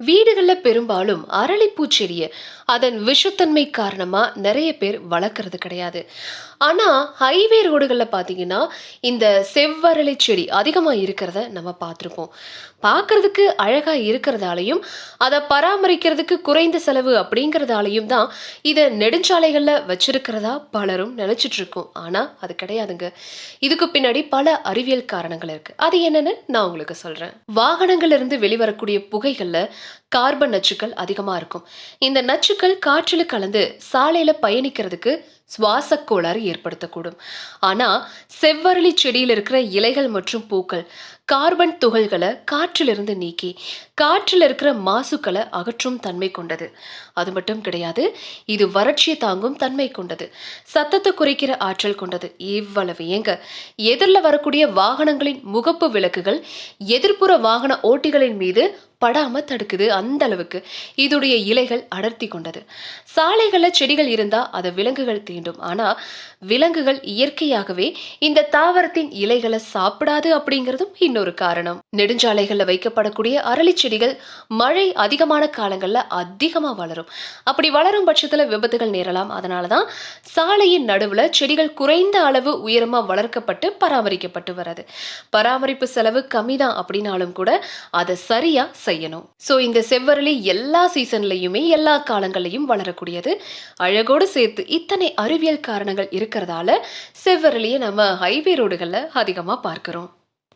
வீடுகளில் பெரும்பாலும் அரளிப்பூ செடியை அதன் விஷத்தன்மை காரணமாக நிறைய பேர் வளர்க்குறது கிடையாது. ஆனால் ஹைவே ரோடுகளில் பார்த்தீங்கன்னா இந்த செவ்வரளி செடி அதிகமாக இருக்கிறத நம்ம பார்த்துருப்போம் பார்க்கறதுக்கு அழகாக இருக்கிறதாலையும் அதை பராமரிக்கிறதுக்கு குறைந்த செலவு அப்படிங்கிறதாலையும் தான் இதை நெடுஞ்சாலைகளில் வச்சிருக்கிறதா பலரும் நினச்சிட்ருக்கோம். ஆனால் அது கிடையாதுங்க. இதுக்கு பின்னாடி பல அறிவியல் காரணங்கள் இருக்குது அது என்னென்னு நான் உங்களுக்கு சொல்கிறேன் வாகனங்கள்ல இருந்து வெளிவரக்கூடிய புகைகளில் கார்பன் நச்சுக்கள் அதிகமா இருக்கும். இந்த நச்சுக்கள் காற்றில் கலந்து சாலையில் பயணிக்கிறதுக்கு சுவாச கோளாறு ஏற்படுத்தக்கூடும். ஆனா செவ்வரளி செடியில் இருக்கிற இலைகள் மற்றும் பூக்கள் கார்பன் துகள்களை காற்றிலிருந்து நீக்கி காற்றில் இருக்கிற மாசுக்களை அகற்றும் தன்மை கொண்டது. அது மட்டும் கிடையாது இது வறட்சியை தாங்கும் தன்மை கொண்டது. சத்தத்தை குறைக்கிற ஆற்றல் கொண்டது. இவ்வளவு ஏங்க. எதிரில் வரக்கூடிய வாகனங்களின் முகப்பு விளக்குகள் எதிர்ப்புற வாகன ஓட்டிகளின் மீது படாம தடுக்குது அந்த அளவுக்கு. இதுடைய இலைகள் அடர்த்தி கொண்டது. சாலைகளில் செடிகள் இருந்தா அதை விலங்குகள் வேண்டும். ஆனா விலங்குகள் இயற்கையாகவே இந்த தாவரத்தின் இலைகளை சாப்பிடாது அப்படிங்கிறதும் இன்னொரு காரணம். நெடுஞ்சாலைகள்ல வைக்கப்படக்கூடிய அரளி செடிகள் மழை அதிகமான காலங்கள்ல அதிகமா வளரும். அப்படி வளரும் பட்சத்துல விபத்துகள் நேரலாம். அதனாலதான் சாலையின் நடுவுல செடிகள் குறைந்த அளவு உயரமா வளர்க்கப்பட்டு பராமரிக்கப்பட்டு வருது பராமரிப்பு செலவு கம்மிதான் அப்படின்னாலும் கூட அதை சரியா செய்யணும். சோ இந்த செவ்வரளி எல்லா சீசன்லயுமே எல்லா காலங்களையும் வளரக்கூடியது. அழகோடு சேர்த்து இத்தனை அறிவியல் காரணங்கள் இருக்கிறதால செவ்வரளியை நம்ம ஹைவே ரோடுகளில் அதிகமா பார்க்குறோம்.